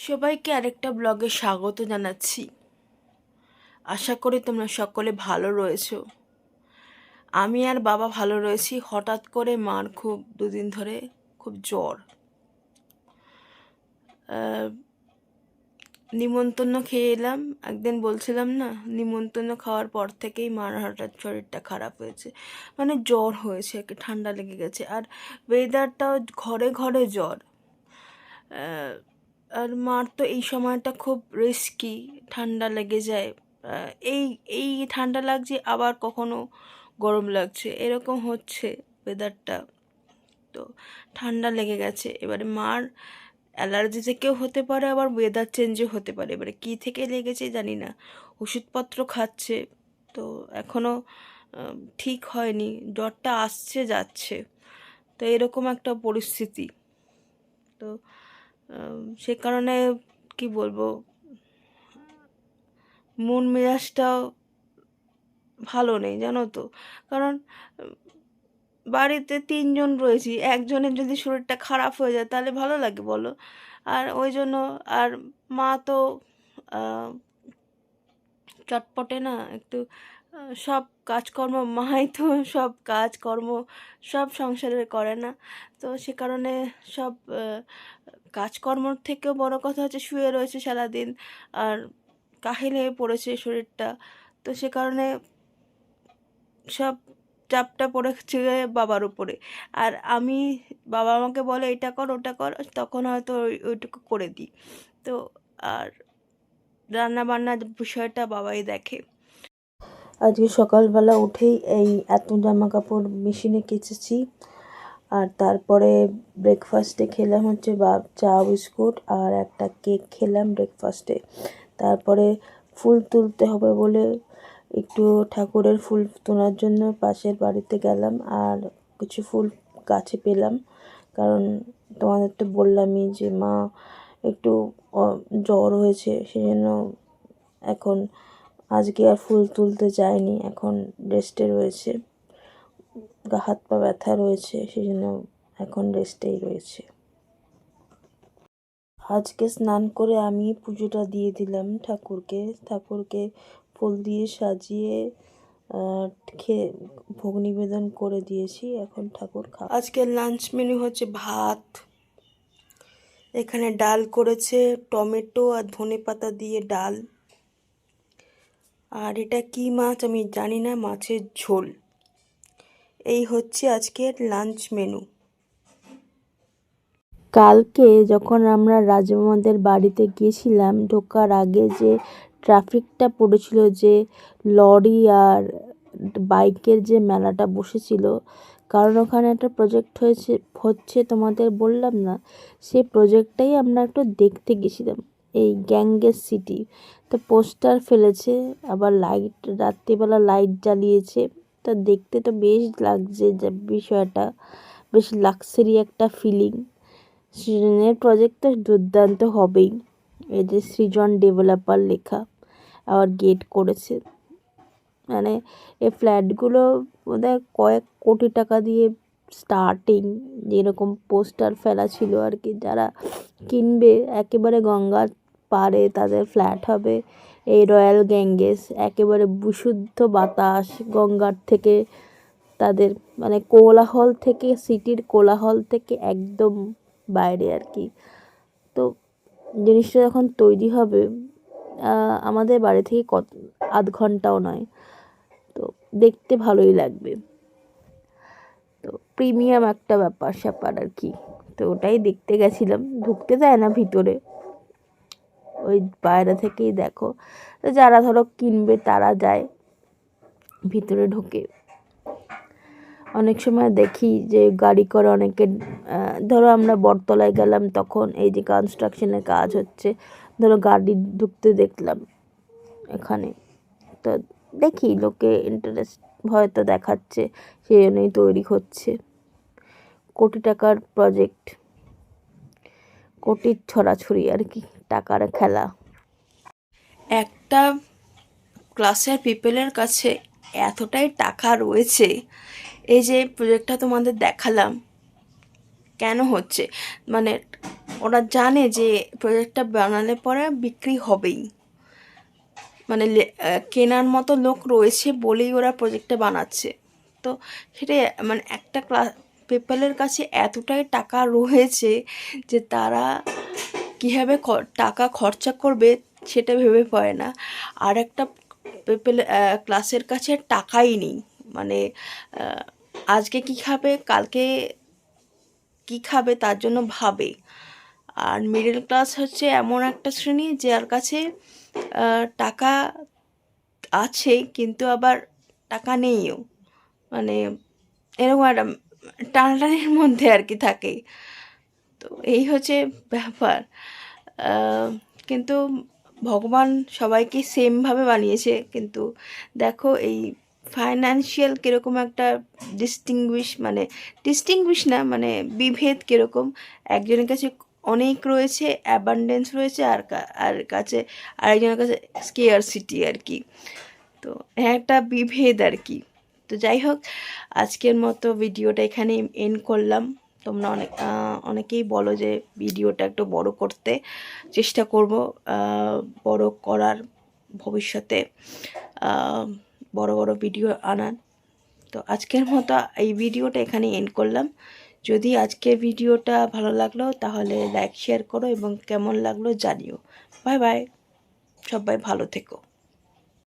সবাইকে আরেকটা ব্লগে স্বাগত জানাচ্ছি। আশা করি তোমরা সকলে ভালো রয়েছো। আমি আর বাবা ভালো রয়েছি। হঠাৎ করে মার খুব দুদিন ধরে খুব জ্বর। নিমন্ত্রণ খেয়ে এলাম। একদিন বলছিলাম না, নিমন্ত্রণ খাওয়ার পর থেকেই মার হঠাৎ শরীরটা খারাপ হয়েছে। মানে জ্বর হয়েছে ঠান্ডা লেগে গেছে। আর ওয়েদারটাও ঘরে ঘরে জ্বর। আর মার তো এই সময়টা খুব রিস্কি ঠান্ডা লেগে যায়। এই এই ঠান্ডা লাগছে, আবার কখনো গরম লাগছে। এরকম হচ্ছে ওয়েদারটা তো ঠান্ডা লেগে গেছে। এবারে মার অ্যালার্জি থেকেও হতে পারে, আবার ওয়েদার চেঞ্জও হতে পারে। এবারে কী থেকে লেগেছে জানি না। ওষুধপত্র খাচ্ছে। তো এখনও ঠিক হয়নি। জ্বরটা আসছে, যাচ্ছে। তো এরকম একটা পরিস্থিতি। তো সে কারণে কি বলব, মন মেজাজটাও ভালো নেই, জানো তো। কারণ, বাড়িতে তিনজন রয়েছি, একজনের যদি শরীরটা খারাপ হয়ে যায় তাহলে ভালো লাগে, বলো। আর ওই জন্য, আর মা তো চটপটে না, একটু সব কাজকর্ম, মাই তো সব কাজকর্ম, সব সংসারের করে না। তো সে কারণে সব কাজকর্মর থেকেও বড় কথা হচ্ছে শুয়ে রয়েছে সারাদিন আর কাহিল হয়ে পড়েছে শরীরটা। তো সে কারণে সব চাপটা পড়েছে বাবার উপরে। আর আমি বাবা আমাকে বলে, এটা কর, ওটা কর। তখন হয়তো ওই- ওইটুকু করে দিই। তো আর রান্না বান্নার বিষয়টা বাবাই দেখে। আজকে সকালবেলা উঠেই এই এত জামা কাপড় মেশিনে কেচেছি। আর তারপরে ব্রেকফাস্টে খেলাম হচ্ছে বা চা, বিস্কুট আর একটা কেক খেলাম ব্রেকফাস্টে তারপরে ফুল তুলতে হবে বলে একটু ঠাকুরের ফুল তোলার জন্য পাশের বাড়িতে গেলাম আর কিছু ফুল গাছে পেলাম। কারণ তোমাদের তো বললামই যে মা একটু জ্বর হয়েছে সেই জন্য এখন আজকে আর ফুল তুলতে যায়নি এখন রেস্টে রয়েছে। হাত, পা ব্যথা রয়েছে সেই জন্য এখন রেস্টেই রয়েছে। আজকে স্নান করে আমি পুজোটা দিয়ে দিলাম ঠাকুরকে। ঠাকুরকে ফুল দিয়ে সাজিয়ে খেয়ে ভোগ নিবেদন করে দিয়েছি, এখন ঠাকুর খা, আজকের লাঞ্চ মেনু হচ্ছে ভাত। এখানে ডাল করেছে, টমেটো আর ধনে পাতা দিয়ে ডাল। আর এটা কি মাছ আমি জানি না, মাছের ঝোল। এই হচ্ছে আজকের লাঞ্চ মেনু। কালকে যখন আমরা রাজমামাদের বাড়িতে গিয়েছিলাম, ঢোকার আগে যে ট্রাফিকটা পড়েছিল, যে লরি আর বাইকের যে মেলাটা বসেছিল, কারণ ওখানে একটা প্রজেক্ট হয়েছে, হচ্ছে তোমাদের বললাম না সেই প্রজেক্টটাই আমরা একটু দেখতে গেছিলাম। এই গ্যাঙ্গেস সিটি। তো পোস্টার ফেলেছে, আবার লাইট, রাত্রিবেলা লাইট জ্বালিয়েছে। তা দেখতে তো বেশ লাগছে যে বিষয়টা, বেশ লাক্সারি একটা ফিলিং সৃজনের প্রজেক্ট তো দুর্দান্ত হবেই। এই যে সৃজন ডেভেলপার লেখা, আবার গেট করেছে। মানে এই ফ্ল্যাটগুলো বোধহয় কয়েক কোটি টাকা দিয়ে স্টার্টিং যেরকম পোস্টার ফেলা ছিল আর কি। যারা কিনবে, একেবারে গঙ্গার পাড়ে তাদের ফ্ল্যাট হবে। এই রয়্যাল গ্যাঙ্গেস একেবারে বিশুদ্ধ বাতাস গঙ্গার থেকে তাদের মানে কোলাহল থেকে, সিটির কোলাহল থেকে একদম বাইরে আর কি। তো জিনিসটা যখন তৈরি হবে আমাদের বাড়ি থেকে কত, আধ ঘন্টাও নয়। তো দেখতে ভালোই লাগবে। তো প্রিমিয়াম একটা ব্যাপার স্যাপার আর কি। তো ওটাই দেখতে গেছিলাম। ঢুকতে দেয় না ভিতরে। ওই বাইরে থেকেই দেখো। যারা ধরো কিনবে, তারা যায় ভিতরে ঢোকে। অনেক সময় দেখি যে গাড়ি করে অনেকে ধরো আমরা বটতলায় গেলাম, তখন এই যে কনস্ট্রাকশনের কাজ হচ্ছে, ধরো গাড়ি ঢুকতে দেখলাম এখানে। তো দেখি লোকে ইন্টারেস্ট হয়তো দেখাচ্ছে, সেই জন্যই তৈরি হচ্ছে। কোটি টাকার প্রজেক্ট কোটির ছড়াছড়ি আর কি। টাকার খেলা। একটা ক্লাসের পিপলের কাছে এতটাই টাকা রয়েছে, এই যে প্রজেক্টটা তোমাদের দেখালাম, কেন হচ্ছে? মানে ওরা জানে যে প্রজেক্টটা বানালে পরে বিক্রি হবেই। মানে কেনার মতো লোক রয়েছে বলেই ওরা প্রজেক্টটা বানাচ্ছে। তো সেটা মানে একটা ক্লাস পেপালের কাছে এতটাই টাকা রয়েছে যে তারা কীভাবে টাকা খরচা করবে সেটা ভেবে পায় না। আর একটা ক্লাসের কাছে টাকাই নেই। মানে আজকে কি খাবে, কালকে কি খাবে তার জন্য ভাবে। আর মিডল ক্লাস হচ্ছে এমন একটা শ্রেণি যার কাছে টাকা আছে কিন্তু আবার টাকা নেইও। মানে এরকম একটা টানাটানির মধ্যে আর কি থাকে। তো এই হচ্ছে ব্যাপার। কিন্তু ভগবান সবাইকে সেমভাবে বানিয়েছে। কিন্তু দেখো এই ফাইন্যান্সিয়াল কীরকম একটা ডিস্টিংগুইশ মানে ডিস্টিংগুইশ না মানে বিভেদ কীরকম। একজনের কাছে অনেক রয়েছে অ্যাবান্ডেন্স রয়েছে, আর আর কাছে আরেকজনের কাছে স্কেয়ার সিটি আর কি। তো একটা বিভেদ আর কি। তো যাই হোক, আজকের মতো ভিডিওটা এখানে এন্ড করলাম। তোমরা অনেক অনেকেই বলো যে ভিডিওটা একটু বড় করতে চেষ্টা করব বড় করার ভবিষ্যতে বড় বড় ভিডিও আনার। তো আজকের মতো এই ভিডিওটা এখানে এন্ড করলাম। যদি আজকের ভিডিওটা ভালো লাগল তাহলে লাইক শেয়ার করো এবং কেমন লাগল জানিও। বাই বাই সবাই ভালো থেকো।